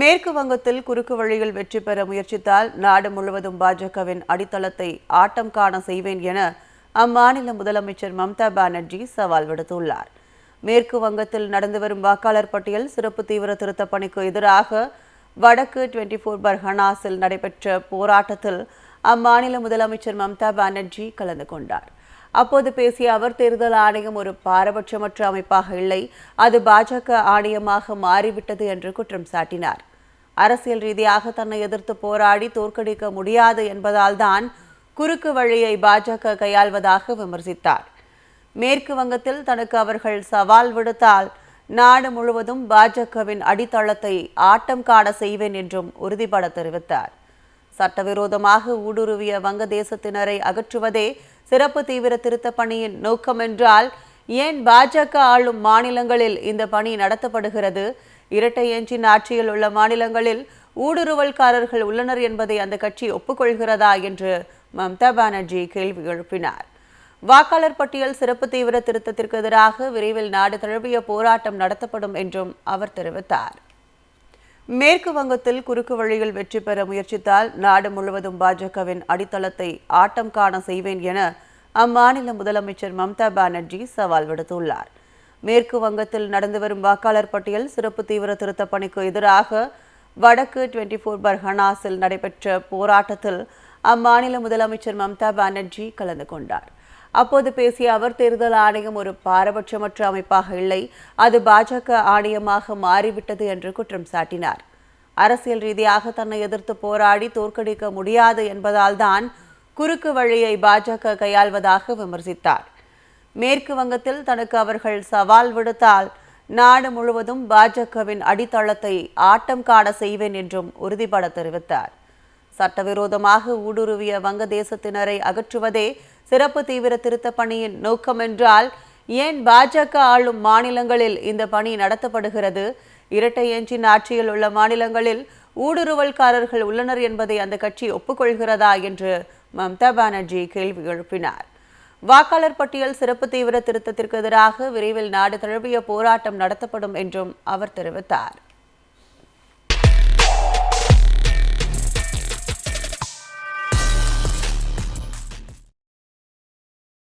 மேற்கு வங்கத்தில் குறுக்கு வழியில் வெற்றி பெற முயற்சித்தால் நாடு முழுவதும் பாஜகவின் அடித்தளத்தை ஆட்டம் காண செய்வேன் என அம்மாநில முதலமைச்சர் மம்தா பானர்ஜி சவால் விடுத்துள்ளார். மேற்கு வங்கத்தில் நடந்து வரும் வாக்காளர் பட்டியல் சிறப்பு தீவிர திருத்தப் பணிக்கு எதிராக வடக்கு டுவெண்டி ஃபோர் பர்ஹனாஸில் நடைபெற்ற போராட்டத்தில் அம்மாநில முதலமைச்சர் மம்தா பானர்ஜி கலந்து கொண்டார். அப்போது பேசிய அவர் தேர்தல் ஆணையம் ஒரு பாரபட்சமற்ற அமைப்பாக இல்லை. அது பாஜக ஆணையமாக மாறிவிட்டது என்று குற்றம் சாட்டினார். அரசியல் ரீதியாக தன்னை எதிர்த்து போராடி தோற்கடிக்க முடியாது என்பதால்தான் குறுக்கு வழியை பாஜக கையாள்வதாக விமர்சித்தார். மேற்கு வங்கத்தில் தனக்கு அவர்கள் சவால் விடுத்தால் நாடு முழுவதும் பாஜகவின் அடித்தளத்தை ஆட்டம் காண செய்வேன் என்றும் உறுதிபட தெரிவித்தார். சட்டவிரோதமாக ஊடுருவிய வங்கதேசத்தினரை அகற்றுவதே சிறப்பு தீவிர திருத்த பணியின் நோக்கம் என்றால் ஏன் பாஜக ஆளும் மாநிலங்களில் இந்த பணி நடத்தப்படுகிறது? இரட்டை எஞ்சின் ஆட்சியில் உள்ள மாநிலங்களில் ஊடுருவல்காரர்கள் உள்ளனர் என்பதை அந்த கட்சி ஒப்புக்கொள்கிறதா என்று மம்தா பானர்ஜி கேள்வி எழுப்பினார். வாக்காளர் பட்டியல் சிறப்பு தீவிர திருத்தத்திற்கு எதிராக விரைவில் நாடு தழுவிய போராட்டம் நடத்தப்படும் என்றும் அவர் தெரிவித்தார். மேற்கு வங்கத்தில் குறுக்கு வழியில் வெற்றி பெற முயற்சித்தால் நாடு முழுவதும் பாஜகவின் அடித்தளத்தை ஆட்டம் காண செய்வேன் என அம்மாநில முதலமைச்சர் மம்தா பானர்ஜி சவால் விடுத்துள்ளார். மேற்கு வங்கத்தில் நடந்து வரும் வாக்காளர் பட்டியல் சிறப்பு தீவிர திருத்தப் பணிக்கு எதிராக வடக்கு டுவெண்டி ஃபோர் பர்ஹனாஸில் நடைபெற்ற போராட்டத்தில் அம்மாநில முதலமைச்சர் மம்தா பானர்ஜி கலந்து கொண்டார். அப்போது பேசிய அவர் தேர்தல் ஆணையம் ஒரு பாரபட்சமற்ற அமைப்பாக இல்லை. அது பாஜக ஆணையமாக மாறிவிட்டது என்று குற்றம் சாட்டினார். அரசியல் ரீதியாக தன்னை எதிர்த்து போராடி தோற்கடிக்க முடியாது என்பதால்தான் குறுக்கு வழியை பாஜக கையாள்வதாக விமர்சித்தார். மேற்கு வங்கத்தில் தனக்கு அவர்கள் சவால் விடுத்தால் நாடு முழுவதும் பாஜகவின் அடித்தளத்தை ஆட்டம் காண செய்வேன் என்றும் உறுதிபட தெரிவித்தார். சட்டவிரோதமாக ஊடுருவிய வங்கதேசத்தினரை அகற்றுவதே சிறப்பு தீவிர திருத்த பணியின் நோக்கம் என்றால் ஏன் பாஜக ஆளும் மாநிலங்களில் இந்த பணி நடத்தப்படுகிறது? இரட்டை எஞ்சின் ஆட்சியில் உள்ள மாநிலங்களில் ஊடுருவல்காரர்கள் உள்ளனர் என்பதை அந்த கட்சி ஒப்புக்கொள்கிறதா என்று மம்தா பானர்ஜி கேள்வி எழுப்பினார். வாக்காளர் பட்டியல் சிறப்பு தீவிர திருத்தத்திற்கு எதிராக விரைவில் நாடு தழுவிய போராட்டம் நடத்தப்படும் என்றும் அவர் தெரிவித்தார்.